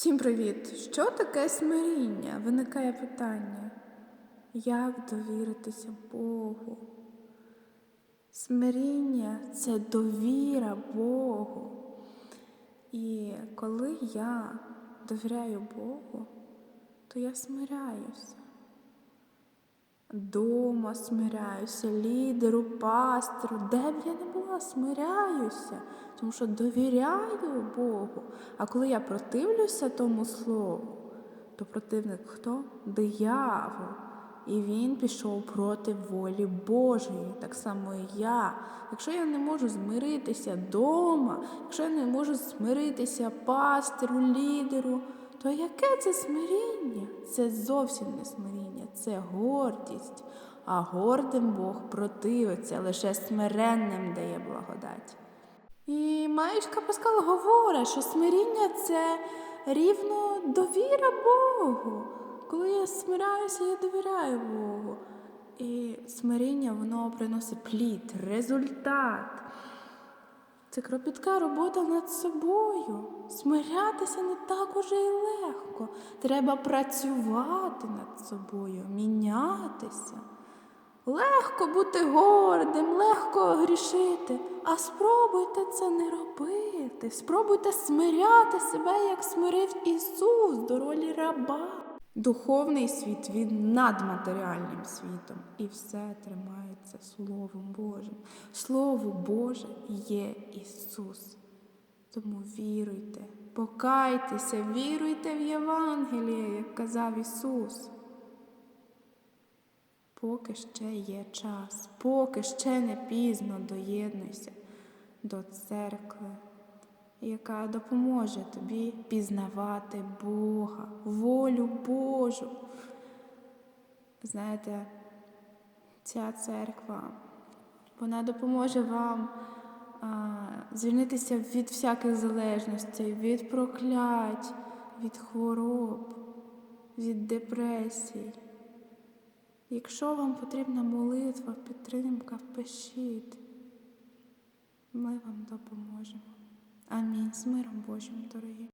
Всім привіт! Що таке смиріння? Виникає питання. Як довіритися Богу? Смиріння це довіра Богу. І коли я довіряю Богу, то я смиряюся. Дома смиряюся, лідеру, пастору, де б я не була, смиряюся, тому що довіряю Богу. А коли я противлюся тому слову, то противник хто? Диявол. І він пішов проти волі Божої, так само і я. Якщо я не можу змиритися вдома, якщо я не можу змиритися пастору, лідеру, то яке це смиріння? Це зовсім не смиріння, це гордість. А гордим Бог противиться, лише смиренним дає благодать. І Маєчка Паскал говорить, що смиріння це рівно довіра Богу. Коли я смиряюся, я довіряю Богу. І смиріння воно приносить плід, результат. Це кропітка робота над собою. Смирятися не так уже й легко. Треба працювати над собою, мінятися. Легко бути гордим, легко грішити. А спробуйте це не робити. Спробуйте смиряти себе, як смирив Ісус до ролі раба. Духовний світ він над матеріальним світом, і все тримається Словом Божим. Слово Боже є Ісус. Тому віруйте, покайтеся, віруйте в Євангеліє, як казав Ісус. Поки ще є час, поки ще не пізно доєднуйся до церкви, яка допоможе тобі пізнавати Бога, волю Божу. Знаєте, ця церква, вона допоможе вам а, звільнитися від всяких залежностей, від проклять, від хвороб, від депресій. Якщо вам потрібна молитва, підтримка, пишіть. Ми вам допоможемо. Амінь. З миром Божим, дорогі.